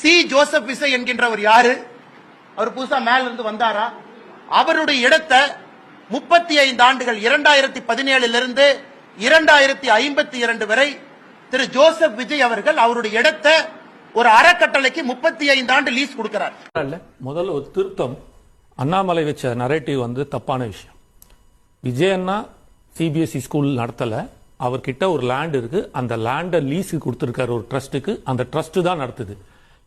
C. Joseph விசை என்கின்றவர் யாரு? அவர் புதுசா மேல இருந்து வந்தாரா? அவருடைய இடத்தை முப்பத்தி ஐந்து ஆண்டுகள் இரண்டாயிரத்தி பதினேழுல இருந்து இரண்டாயிரத்தி ஐம்பத்தி இரண்டு வரை திரு. ஜோசப் விஜய் அவர்கள் அவருடைய இடத்தை ஒரு அறக்கட்டளைக்கு முப்பத்தி ஐந்து ஆண்டு லீஸ் கொடுக்கிறார். முதல்ல ஒரு திருத்தம். அண்ணாமலை வச்ச நரேட்டிவ் வந்து தப்பான விஷயம். விஜயன்னா சிபிஎஸ்இ ஸ்கூல் நடத்தலை நடத்தல. அவர்கிட்ட ஒரு லேண்ட் இருக்கு. அந்த லேண்டை லீஸுக்கு கொடுத்துருக்காரு ஒரு ட்ரஸ்ட்டுக்கு அந்த ட்ரஸ்ட் தான் நடத்துது.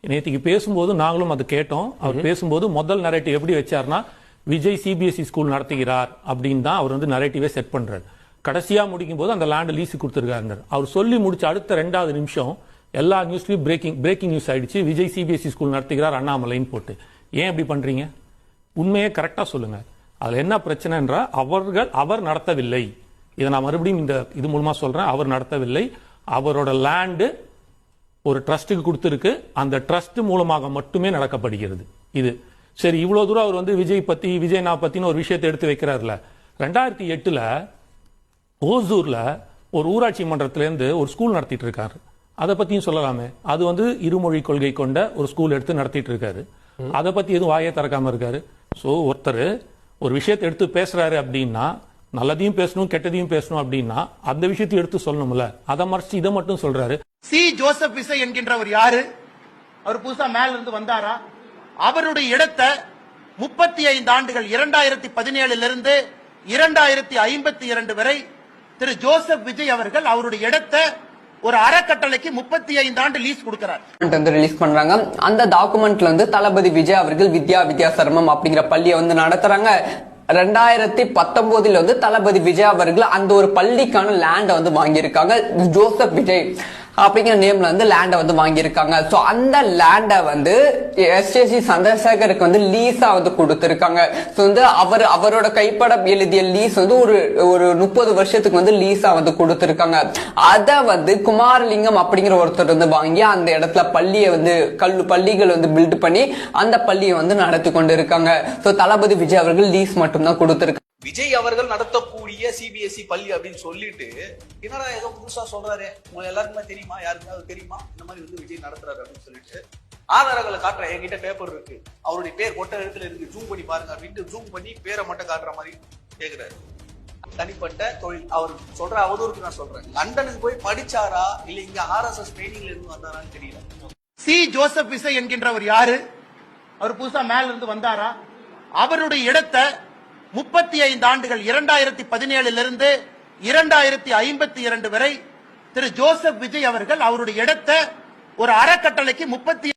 நேற்றுக்கு பேசும்போது நாங்களும் அதை கேட்டோம். அவர் பேசும்போது முதல் நரேட்டிவ் எப்படி வச்சார்னா விஜய் சிபிஎஸ்இ ஸ்கூல் E நடத்துகிறார் அப்படின்னு தான் அவர் வந்து நரேட்டிவே செட் பண்றாரு. கடைசியா முடிக்கும் போது அந்த லேண்ட் லீஸுக்கு கொடுத்துருக்காரு அவர் சொல்லி முடிச்ச அடுத்த ரெண்டாவது நிமிஷம் எல்லா நியூஸ்லயும் பிரேக்கிங் பிரேக்கிங் நியூஸ் ஆயிடுச்சு. விஜய் சிபிஎஸ்இ ஸ்கூல் E நடத்துகிறார் அண்ணாமலைன்னு போட்டு. ஏன் இப்படி பண்றீங்க? உண்மையை கரெக்டா சொல்லுங்க. அதுல என்ன பிரச்சனைன்றா அவர்கள் அவர் நடத்தவில்லை. இதை நான் மறுபடியும் இந்த இது மூலமா சொல்றேன். அவர் நடத்தவில்லை. அவரோட லேண்டு ஒரு ட்ரஸ்ட்டுக்கு கொடுத்துருக்கு. அந்த ட்ரஸ்ட் மூலமாக மட்டுமே நடக்கப்படுகிறது. இது சரி இவ்வளவு தூரம் அவர் வந்து விஜய் பத்தி விஜய் நா பத்தின ஒரு விஷயத்தை எடுத்து வைக்கிறாருல. ரெண்டாயிரத்தி எட்டுல ஓசூர்ல ஒரு ஊராட்சி மன்றத்துல இருந்து ஒரு ஸ்கூல் நடத்திட்டு இருக்காரு அதை பத்தியும் சொல்லலாமே. அது வந்து இருமொழி கொள்கை கொண்ட ஒரு ஸ்கூல் எடுத்து நடத்திட்டு இருக்காரு அதை பத்தி எதுவும் வாயே திறக்காம இருக்காரு. சோ ஒருத்தர் ஒரு விஷயத்தை எடுத்து பேசுறாரு அப்படின்னா நல்லதையும் பேசணும் கெட்டதையும் பேசணும் அப்படின்னா அந்த விஷயத்தையும் எடுத்து சொல்லணும்ல. அதை மறைச்சு இதை மட்டும் சொல்றாரு. சி. ஜோசப் விசை என்கின்றவர் யாரு? அவர் புதுசா மேல இருந்து வந்தாரா? அவருடைய இடத்தை முப்பத்தி ஐந்து ஆண்டுகள் இரண்டாயிரத்தி பதினேழுல இருந்து இரண்டாயிரத்தி ஐம்பத்தி இரண்டு வரை திரு ஜோசப் விஜய் அவர்கள் அவருடைய இடத்தை ஒரு அறக்கட்டளைக்கு முப்பத்தி ஐந்து ஆண்டு லீஸ் கொடுக்கிறார். வந்து ரிலீஸ் பண்றாங்க. அந்த டாக்குமெண்ட்ல வந்து தளபதி விஜய் அவர்கள் வித்யா வித்யா சர்மம் அப்படிங்கிற பள்ளியை வந்து நடத்துறாங்க. ரெண்டாயிரத்தி பத்தொன்பதுல வந்து தளபதி விஜய் அவர்கள் அந்த ஒரு பள்ளிக்கான லேண்டை வந்து வாங்கியிருக்காங்க. ஜோசப் விஜய். அப்படிங்கிற நேம்ல வந்து லேண்டை வந்து வாங்கியிருக்காங்க. சோ அந்த லேண்டை வந்து எஸ்ஏசி சந்திரசேகருக்கு வந்து லீஸா வந்து கொடுத்திருக்காங்க. சோ வந்து அவர் அவரோட கைப்படம் எழுதிய லீஸ் வந்து ஒரு ஒரு முப்பது வருஷத்துக்கு வந்து லீஸா வந்து கொடுத்திருக்காங்க. அத வந்து குமாரலிங்கம் அப்படிங்கிற ஒருத்தர் வந்து வாங்கி அந்த இடத்துல பள்ளியை வந்து கல்லு பள்ளிகள் வந்து பில்ட் பண்ணி அந்த பள்ளியை வந்து நடத்தி கொண்டு இருக்காங்க சோ தளபதி விஜய் அவர்கள் லீஸ் மட்டும்தான் கொடுத்திருக்காங்க. விஜய் அவர்கள் நடத்தக்கூடிய சிபிஎஸ்இ பள்ளி அப்படின்னு சொல்லிட்டு என்னடா ஏதோ புதுசா சொல்றாரு? உங்க எல்லாருக்குமே தெரியுமா? யாருக்காவது தெரியுமா? இந்த மாதிரி வந்து விஜய் நடத்துறாரு அப்படின்னு சொல்லிட்டு ஆதாரங்களை காட்டுறேன் என்கிட்ட பேப்பர் இருக்கு. அவருடைய பேர் கொட்ட இடத்துல இருக்கு. ஜூம் பண்ணி பாருங்க அப்படின்ட்டு ஜூம் பண்ணி பேரை மட்டும் காட்டுற மாதிரி கேக்குறாரு. தனிப்பட்ட தொழில். அவர் சொல்ற அவதூறுக்கு நான் சொல்றேன். லண்டனுக்கு போய் படிச்சாரா? இல்ல இங்க ஆர்எஸ்எஸ் ட்ரைனிங்ல இருந்து வந்தாரான்னு தெரியல. சி. ஜோசப் விசை என்கின்றவர் யாரு? அவர் புதுசா மேல இருந்து வந்தாரா? அவருடைய இடத்தை முப்பத்தி ஐந்து ஆண்டுகள் இரண்டாயிரத்தி பதினேழிலிருந்து இரண்டாயிரத்தி ஐம்பத்தி இரண்டு வரை திரு ஜோசப் விஜய் அவர்கள் அவருடைய இடத்தை ஒரு அறக்கட்டளைக்கு முப்பத்தி